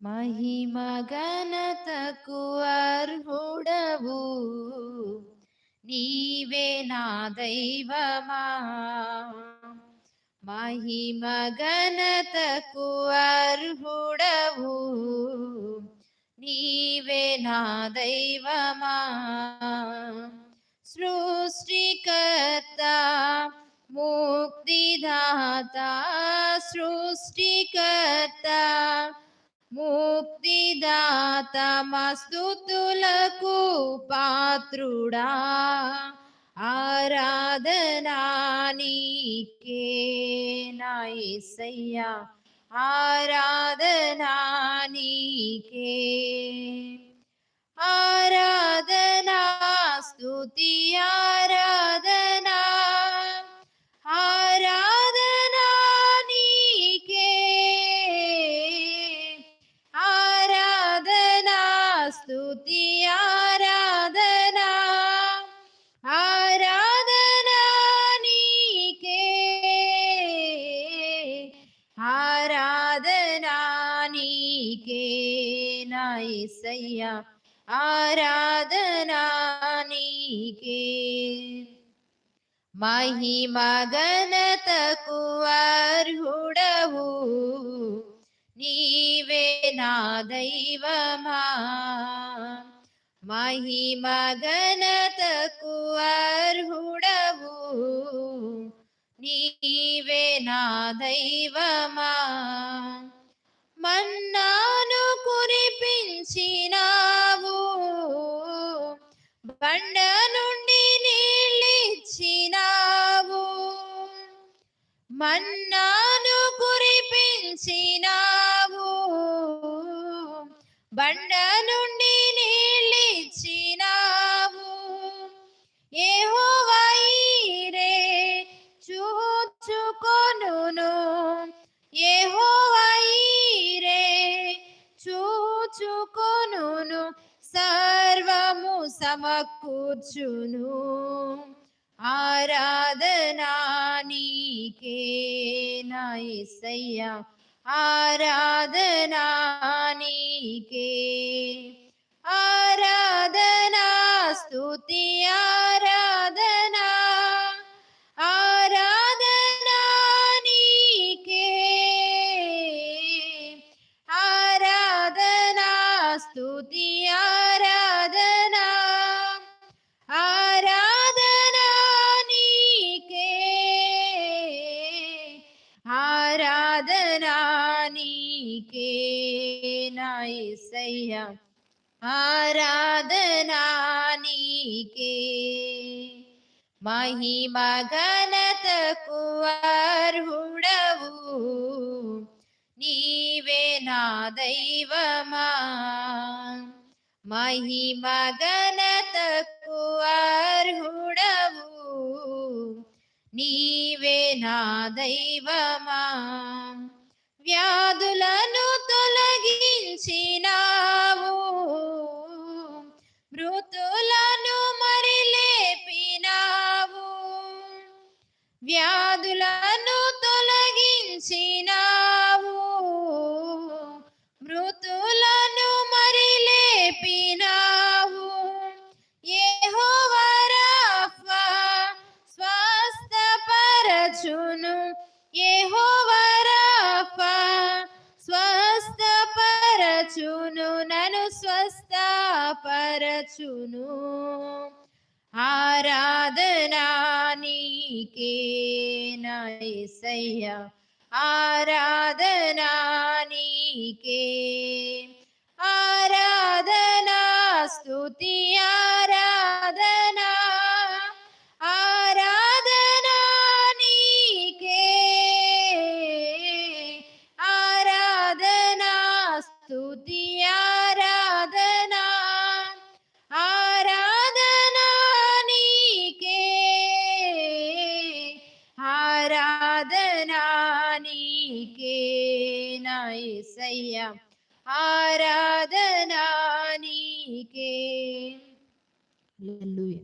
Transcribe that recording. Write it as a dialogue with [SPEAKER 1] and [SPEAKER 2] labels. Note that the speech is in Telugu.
[SPEAKER 1] మహిమ ఘనతకు అర్హుడవు నీవే నా దైవమా మహిమ ఘనతకు అర్హుడవు నీవే నా దైవమా సృష్టికర్త ముక్తిదాత సృష్టికర్త ముక్తిదాత మస్తుతులకు పాత్రుడా. ఆరాధనా నీకే నా ఏసయ్యా ఆరాధనా నీకే. మహిమ ఘనతకు అర్హుడవు నీవే నా దైవమా. మహిమ ఘనతకు అర్హుడవు నీవే నా దైవమా. మన్నా కురిపించినావు బండ నుండి నీళ్ళిచ్చినావు. మన్నాను కురిపించినావు. బండ నుండి సర్వము సమకూర్చును ఆరాధనా నీకే నా యేసయ్యా ఆరాధనా నీకే ఆరాధనా స్తుతి ఆరాధనా ఆరాధనా నీకే ఆరాధనా స్తుతి आराधनानी के नाय सैया। आराधनानी के महिमा घनत कुवारुडवु नीवे ना दैवमा। महिमा घनत कुवारुडवु नी నా దైవమా? వ్యాధులను తొలగించినావు. స్వస్థపరచును ఆరాధనా నీకే నా యేసయ్యా ఆరాధనా నీకే ఆరాధనా స్తుతి ഈശയ്യ ആരാധന ഹല്ലേലൂയ